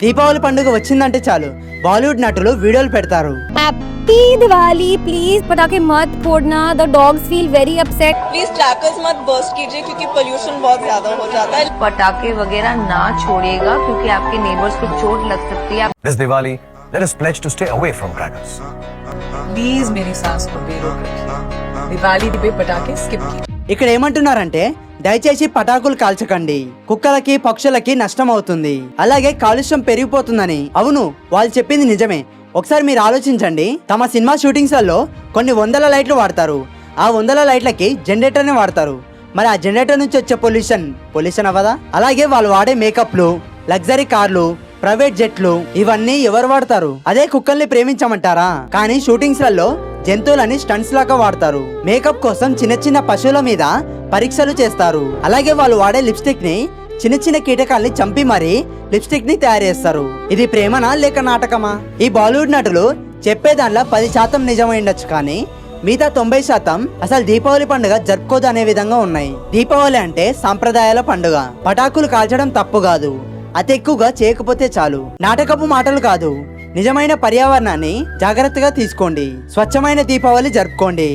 దీపావళి పండుగ వచ్చిందంటే చాలు బాలీవుడ్ నటులు వీడియోలు పెడతారు हैप्पी दिवाली प्लीज पटाखे मत फोड़ना the dogs feel very upset please crackers मत बर्स्ट कीजिए क्योंकि पोल्यूशन बहुत ज्यादा हो जाता है पटाखे वगैरह ना छोड़िएगा क्योंकि आपके नेबर्स को चोट लग सकती है This Diwali, let us pledge to stay away from crackers. Please मेरी सांस को बेरोक रखिए दिवाली पे पटाखे स्किप कीजिए ఇక్కడ ఏమంటున్నారంటే దయచేసి పటాకులు కాల్చకండి. కుక్కలకి పక్షులకి నష్టం అవుతుంది. అలాగే కాలుష్యం పెరిగిపోతుందని. అవును వాళ్ళు చెప్పింది నిజమే. ఒకసారి మీరు ఆలోచించండి. తమ సినిమా షూటింగ్స్లలో కొన్ని వందల లైట్లు వాడతారు. ఆ వందల లైట్లకి జనరేటర్ని వాడతారు. మరి ఆ జనరేటర్ నుంచి వచ్చే పొల్యూషన్ పొల్యూషన్ అవ్వదా? అలాగే వాళ్ళు వాడే మేకప్లు లగ్జరీ కార్లు ప్రైవేట్ జెట్లు ఇవన్నీ ఎవరు వాడతారు? అదే కుక్కల్ని ప్రేమించమంటారా? కానీ షూటింగ్స్లలో జంతువులని స్టంట్స్ లాగా వాడతారు. మేకప్ కోసం చిన్న చిన్న పశువుల మీద పరీక్షలు చేస్తారు. అలాగే వాళ్ళు వాడే లిప్స్టిక్ని చిన్న చిన్న కీటకాల్ని చంపి మరీ లిప్స్టిక్ని తయారు చేస్తారు. ఇది ప్రేమనా లేక నాటకమా? ఈ బాలీవుడ్ నటులు చెప్పేదాంట్లో పది శాతం నిజమై ఉండొచ్చు కానీ మిగతా తొంభై శాతం అసలు దీపావళి పండుగ జరుపుకోదు అనే విధంగా ఉన్నాయి. దీపావళి అంటే సాంప్రదాయాల పండుగ. పటాకులు కాల్చడం తప్పు కాదు. అతి ఎక్కువగా చేయకపోతే చాలు. నాటకపు మాటలు కాదు. నిజమైన పర్యావరణాన్ని జాగ్రత్తగా తీసుకోండి. స్వచ్ఛమైన దీపావళి జరుపుకోండి.